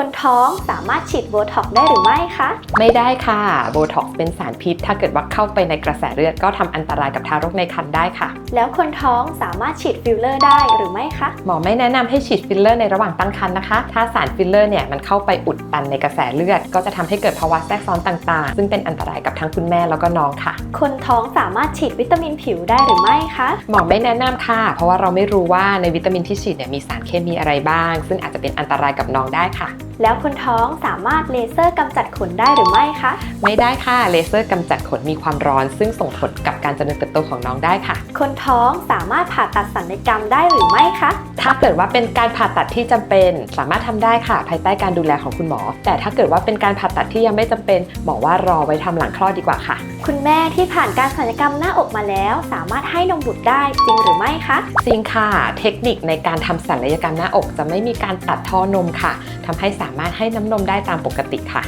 คนท้องสามารถฉีดโบท็อกซ์ได้หรือไม่คะ ไม่ได้ค่ะโบท็อกซ์เป็นสารพิษ ถ้าเกิดว่าเข้าไปในกระแสเลือดก็ทำอันตรายกับทารกในครรภ์ได้ค่ะ แล้วคนท้องสามารถฉีดฟิลเลอร์ได้หรือไม่คะ หมอไม่แนะนำให้ฉีดฟิลเลอร์ในระหว่างตั้งครรภ์นะคะ ถ้าสารฟิลเลอร์เนี่ยมันเข้าไปอุดตันในกระแสเลือด ก็จะทำให้เกิดภาวะแทรกซ้อนต่างๆ ซึ่งเป็นอันตรายกับทั้งคุณแม่แล้วก็น้องค่ะ คนท้องสามารถฉีดวิตามินผิวได้หรือไม่คะหมอไม่แนะนำค่ะ เพราะว่าเราไม่รู้ว่าในวิตามินที่ฉีดเนี่ยมีสารเคมีอะไรบ้าง ซึ่งอาจจะเป็นอันตรายกับน้องได้ค่ะ แล้วคนท้องสามารถเลเซอร์กำจัดขนได้หรือไม่คะ ไม่ได้ค่ะ เลเซอร์กำจัดขนมีความร้อน ซึ่งส่งผลกับการเจริญเติบโตของน้องได้ค่ะ คนท้องสามารถผ่าตัดศัลยกรรมได้หรือไม่คะ ถ้าเกิดว่าเป็นการผ่าตัดที่จำเป็นสามารถทำได้ค่ะ ภายใต้การดูแลของคุณหมอ แต่ถ้าเกิดว่าเป็นการผ่าตัดที่ยังไม่จำเป็นหมอว่ารอไว้ทำหลังคลอดดีกว่าค่ะ คุณแม่ที่ผ่านการศัลยกรรมหน้าอกมาแล้ว สามารถให้นมบุตรได้จริงหรือไม่คะจริงค่ะ เทคนิคในการทำศัลยกรรมหน้าอก จะไม่มีการตัดท่อนมค่ะทำให้สามารถให้น้ำนมได้ตามปกติค่ะ